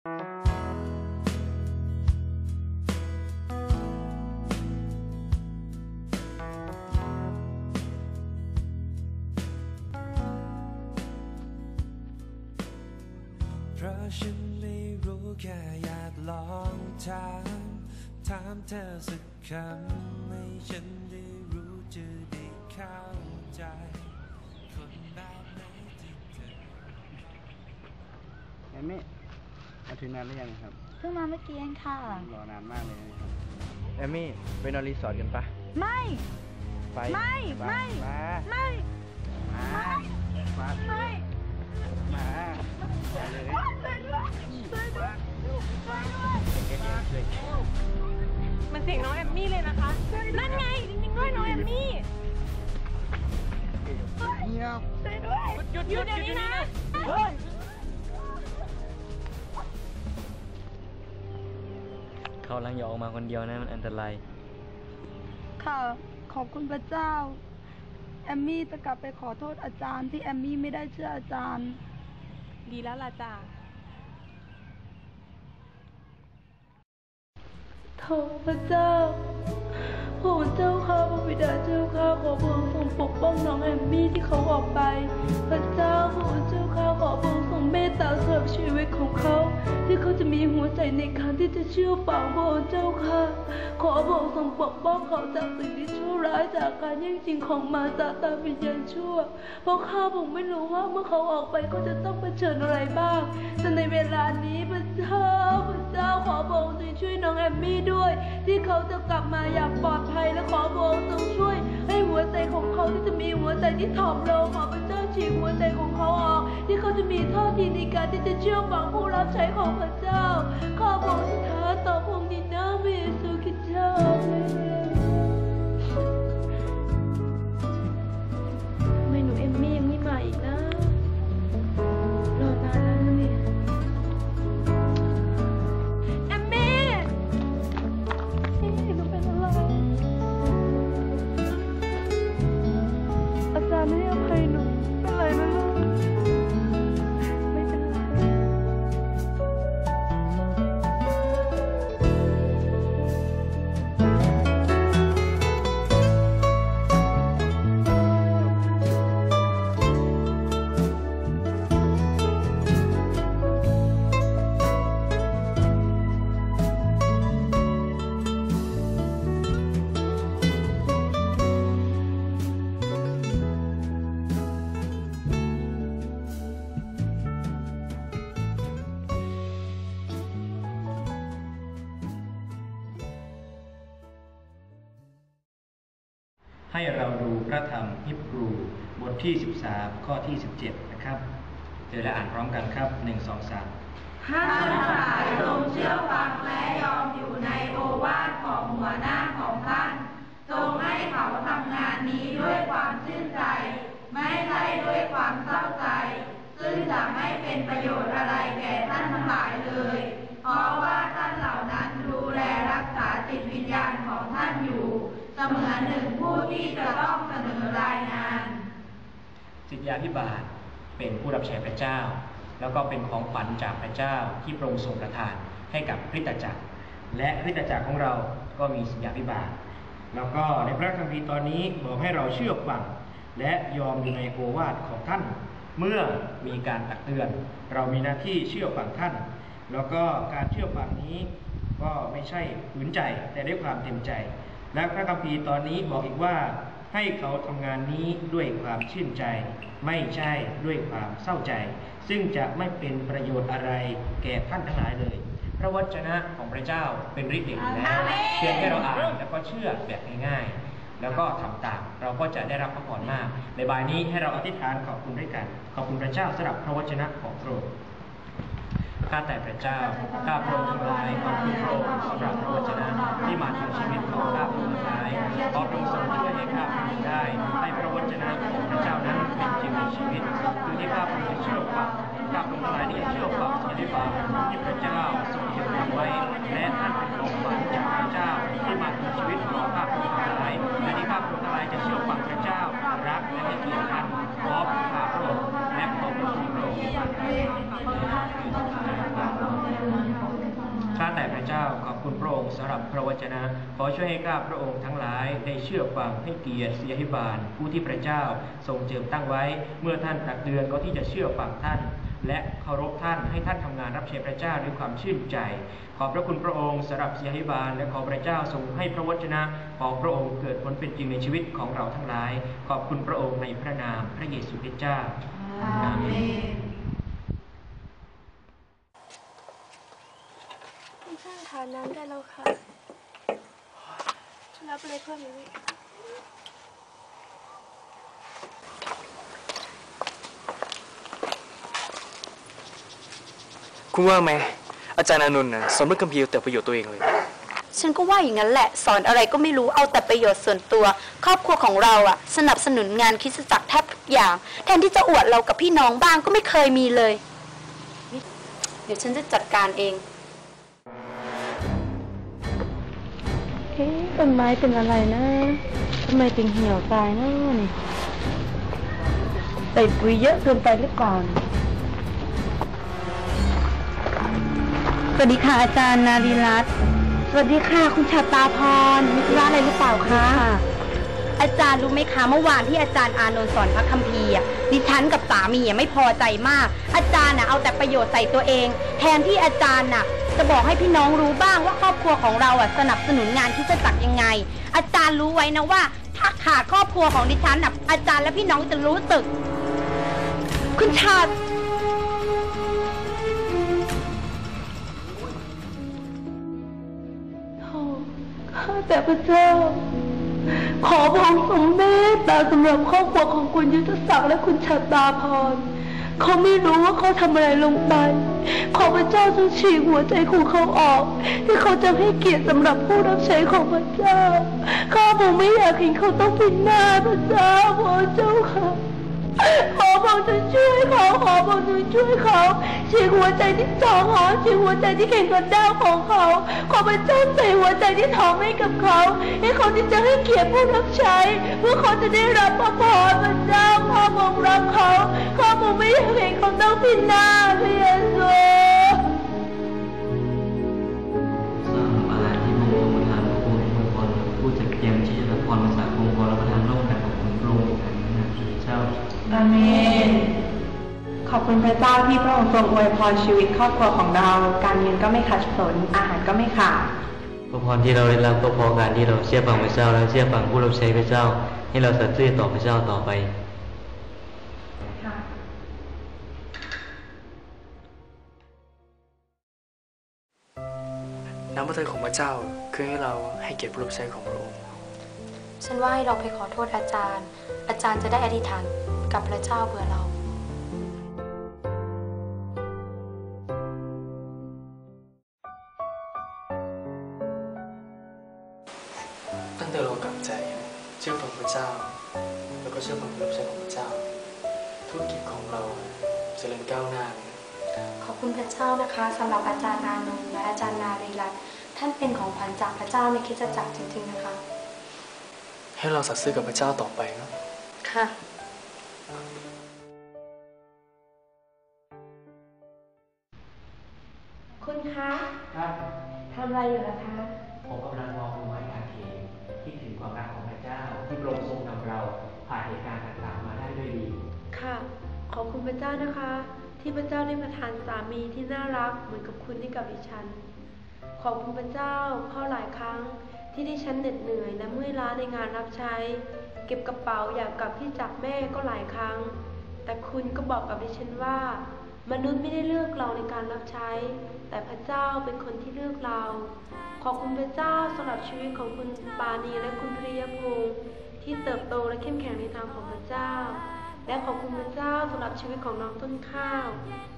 เพราะฉันไม่รู้แค่อยากลองถามถามเธอสักคำให้ฉันได้รู้จะได้เข้าใจ คนแบบไหนที่เธอแอม มี่มาถึงนานหรือยังครับ เพิ่งมาเมื่อกี้เองค่ะ รอนานมากเลยนะครับแอมมี่ไปนอนรีสอร์ทกันปะไม่ ไปไม่ ปไม่ มา ไม่ มา มา ไม่ มามาเลยช่วยด้วยช่วยด้วยช่วยด้วยเอ็นเอ็นเลยมันเสียงน้องแอมมี่เลยนะคะ นั่นไงจริงๆด้วยน้องแอมมี่เงียบช่วยด้วยหยุดหยุดเดี๋ยวนี้นะ เขาลังอย่าออกมาคนเดียวนะมันอันตราย ค่ะ ขอบคุณพระเจ้า แอมมี่จะกลับไปขอโทษอาจารย์ที่แอมมี่ไม่ได้เชื่ออาจารย์ ดีแล้วล่ะจ้าโถพระเจ้า พระเจ้าข้าพระบิดาเจ้าข้าขอพระองค์ทรงปกป้องน้องแอมมี่ที่เขาออกไป พระเจ้าพระเจ้าข้าขอพระองค์ทรงเมตตาสำหรับชีวิตของเขา ที่เขาจะมีหัวใจในการที่จะเชื่อฟังพระเจ้าข้าขอพระองค์ทรงปกป้องเขาจากสิ่งที่ชั่วร้ายจากการแย่งชิงของมารซาตานวิญญาณชั่ว เพราะข้าผมไม่รู้ว่าเมื่อเขาออกไปเขาจะต้องเผชิญอะไรบ้างแต่ในเวลานี้พระเจ้าพระเจ้าขอพระองค์ช่วยน้องแอมมี่ด้วย ที่เขาจะกลับมาอย่างปลอดภัยและขอพระองค์ทรงช่วย ให้หัวใจของเขาที่จะมีหัวใจที่ถ่อมลงขอพระเจ้าฉีกหัวใจของเขาออก ที่เขาจะมีท่าทีในการที่จะเชื่อฟังผู้รับใช้ของพระเจ้าข้าพระองค์ที่ท้าต่อพระองค์ในนามพระเยซูคริสต์เจ้าอาเมนทำไมหนูเอมมี่ยังไม่มาอีกนะ ให้เราดูพระธรรมฮิบรูบทที่ 13 ข้อที่ 17 นะครับเดี๋ยวเราอ่านพร้อมกันครับ 1 2 3ท่านทั้งหลายจงเชื่อฟังและยอมอยู่ในโอวาทของหัวหน้าของท่านจงให้เขาทำงานนี้ด้วยความชื่นใจ ไม่ใช่ด้วยความเศร้าใจ ซึ่งจะไม่เป็นประโยชน์อะไรแก่ท่านทั้งหลายเลย ทธาพิบาลเป็นผู้รับใช้พระเจ้า แล้วก็เป็นของขวัญจากพระเจ้าที่พระองค์ทรงประทานให้กับคริสตจักร และคริสตจักรของเราก็มีสิทธาพิบาล แล้วก็ในพระคัมภีร์ตอนนี้บอกให้เราเชื่อฟังและยอมอยู่ในโอวาทของท่าน เมื่อมีการตักเตือน เรามีหน้าที่เชื่อฟังท่าน แล้วก็การเชื่อฟังนี้ก็ไม่ใช่ฝืนใจแต่ด้วยความเต็มใจ และพระคัมภีร์ตอนนี้บอกอีกว่า ให้เขาทำงานนี้ด้วยความชื่นใจ ไม่ใช่ด้วยความเศร้าใจ ซึ่งจะไม่เป็นประโยชน์อะไรแก่ท่านทั้งหลายเลยพระวจนะของพระเจ้าเป็นฤทธิ์เดชอยู่แล้วเพียงแค่เราอ่านแล้วก็เชื่อแบบง่ายๆแล้วก็ทำตามเราก็จะได้รับพระพรมาก ในบ่ายนี้ให้เราอธิษฐานขอบคุณด้วยกัน ขอบคุณพระเจ้าสำหรับพระวจนะของพระองค์ ข้าแต่พระเจ้า ข้าพระองค์ทั้งหลายขอบคุณพระองค์สำหรับพระวจนะที่มาถึงชีวิตของข้าพระองค์ทั้งหลายขอพระองค์ทรงช่วยให้ข้าพระองค์ได้ ให้พระวจนะของพระเจ้านั้นเป็นจริงในชีวิต คือที่ข้าพระองค์จะเชื่อฟังข้าพระองค์ทั้งหลายที่จะเชื่อฟังจะได้ฟังที่พระเจ้าทรงเขียนไว้และท่านเป็นของขวัญจากพระเจ้าที่มาถึงชีวิตของข้าพระองค์ทั้งหลายและที่ข้าพระองค์ทั้งหลายจะเชื่อฟังพระเจ้ารักและให้เกียรติท่านขอพระพระองค์และขอบพระคุณพระองค์ แต่พระ เจ้าขอบคุณพระองค์สำหรับพระวจนะ ขอช่วยให้ข้าพระองค์ทั้งหลายได้เชื่อฟังให้เกียรติเสียให้บานผู้ที่พระเจ้าทรงเจิมตั้งไว้ เมื่อท่านตักเตือนก็ที่จะเชื่อฟังท่าน และเคารพท่านให้ท่านทำงานรับใช้พระเจ้าด้วยความชื่นใจ ขอบพระคุณพระองค์สำหรับเสียให้บานและขอพระเจ้าทรงให้พระวจนะของพระองค์เกิดผลเป็นจริงในชีวิตของเราทั้งหลาย ขอบคุณพระองค์ในพระนามพระเยซูคริสต์เจ้าอาเมน คุณช่างทานน้ำได้แล้วค่ะรับอะไรเพิ่มอีกไหมคุณว่าไหมอาจารย์อานนท์น่ะสอนเรื่องคัมภีร์แต่ประโยชน์ตัวเองเลย ฉันก็ว่าอย่างนั้นแหละ สอนอะไรก็ไม่รู้เอาแต่ประโยชน์ส่วนตัว ครอบครัวของเราอะสนับสนุนงานคริสตจักรแทบทุกอย่าง แทนที่จะอวดเรากับพี่น้องบ้างก็ไม่เคยมีเลย เดี๋ยวฉันจะจัดการเอง อ๊ะต้นไม้เป็นอะไรนะทำไมถึงเหี่ยวตายนะนี่ใส่ปุ๋ยเยอะเกินไปหรือเปล่าเนี่ยสวัสดีค่ะอาจารย์นารีรัตน์สวัสดีค่ะคุณชาตาพรมีธุระอะไรหรือเปล่าคะอาจารย์รู้ไหมคะเมื่อวานที่อาจารย์อานนท์สอนพระคัมภีร์อะดิฉันกับสามีอะไม่พอใจมาก อาจารย์น่ะเอาแต่ประโยชน์ใส่ตัวเอง แทนที่อาจารย์น่ะ จะบอกให้พี่น้องรู้บ้างว่าครอบครัวของเราอะสนับสนุนงานที่จะจักรยังไง อาจารย์รู้ไว้นะว่า ถ้าขาดครอบครัวของดิฉันน่ะอาจารย์และพี่น้องจะรู้สึก คุณชาติข้าแต่พระเจ้า ขอพระองค์ทรงเมตตาสำหรับครอบครัวของคุณยุทธศักดิ์และคุณชาตาพร เขาไม่รู้ว่าเขาทำอะไรลงไป ขอพระเจ้าทรงฉีกหัวใจของเขาออก ที่เขาจะให้เกียรติสำหรับผู้รับใช้ของพระเจ้า ข้าคงไม่อยากเห็นเขาต้องพินาศพระเจ้าพระเจ้าค่ะขอพระองค์จะช่วยเขาขอพระองค์จะช่วยเขาฉีกหัวใจที่จองหอนฉีกหัวใจที่แข็งกระด้างของเขา ขอพระเจ้าใส่หัวใจที่ถ่อมให้กับเขา ให้เขาที่จะให้เกียรติผู้รับใช้ เพื่อเขาจะได้รับพระพรพระเจ้าข้าพระองค์รักเขาข้าพระองค์ไม่อยากเห็นเขาต้องพินาศพระเยซู สร้างอาหารที่พระองค์ประทานพระองค์ให้พรผู้จัดเตรียมที่จะรับพรมาจากองค์กรและประทานร่วมกันของพระองค์ในนามพระเจ้าอาเมน ขอบคุณพระเจ้าที่พระองค์ทรงอวยพรชีวิตครอบครัวของเรา การเงินก็ไม่ขัดสน อาหารก็ไม่ขาด พระพรที่เราได้รับก็เพราะการที่เราเชื่อฟังพระเจ้าและเชื่อฟังผู้รับใช้พระเจ้า ให้เราสัตย์ซื่อต่อพระเจ้าต่อไป น้ำพระทัยของพระเจ้าคือให้เราให้เกียรติผู้รับใช้ของพระองค์ ฉันว่าให้เราไปขอโทษอาจารย์ อาจารย์จะได้อธิษฐานกับพระเจ้าเผื่อเรา ตั้งแต่เรากลับใจเชื่อฟังพระเจ้า แล้วก็เชื่อฟังผู้รับใช้ของพระเจ้า ธุรกิจของเราเจริญก้าวหน้าเลยนะขอบคุณพระเจ้านะคะสำหรับอาจารย์อานนท์และอาจารย์นารีรัตน์ ท่านเป็นของขวัญจากพระเจ้าในคริสตจักรจริงๆนะคะ ให้เราสัตย์ซื่อกับพระเจ้าต่อไปเนาะค่ะ คุณคะครับทำอะไรอยู่ล่ะคะ ผมกำลังมองดูไม้กางเขนที่ถึงความรักของพระเจ้าที่พระองค์ทรงนำเราผ่านเหตุการณ์ต่างๆมาได้ด้วยดี ค่ะ ขอบคุณพระเจ้านะคะ ที่พระเจ้าได้ประทานสามีที่น่ารักเหมือนกับคุณให้กับดิฉัน ขอบคุณพระเจ้าเพราหลายครั้งที่ดิฉันเหน็ดเหนื่อยและเมื่อยล้าในงานรับใช้ เก็บกระเป๋าอยากกลับที่จากแม่ก็หลายครั้ง แต่คุณก็บอกกับดิฉันว่า มนุษย์ไม่ได้เลือกเราในการรับใช้ แต่พระเจ้าเป็นคนที่เลือกเรา ขอบคุณพระเจ้าสำหรับชีวิตของคุณปานีและคุณพริยพงศ์ที่เติบโตและเข้มแข็งในทางของพระเจ้า และขอบคุณพระเจ้าสำหรับชีวิตของน้องต้นข้าว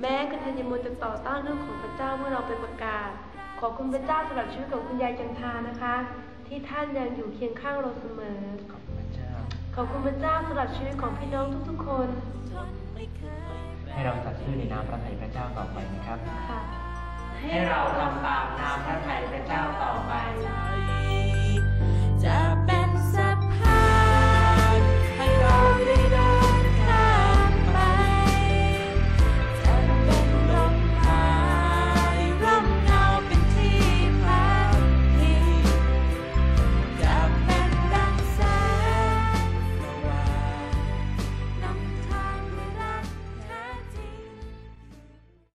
แม้กระทันยมนจะต่อต้านเรื่องของพระเจ้าเมื่อเราไปประกาศ ขอบคุณพระเจ้าสำหรับชีวิตของคุณยายจันทานะคะ ที่ท่านยังอยู่เคียงข้างเราเสมอ ขอบคุณพระเจ้า ขอบคุณพระเจ้าสำหรับชีวิตของพี่น้องทุกๆคน ให้เราสัตย์ซื่อในน้ำพระไถ่พระเจ้าต่อไปนะครับค่ะให้เราทำตามน้ำพระไถ่พระเจ้าต่อไป จะเป็นสภานให้เราได้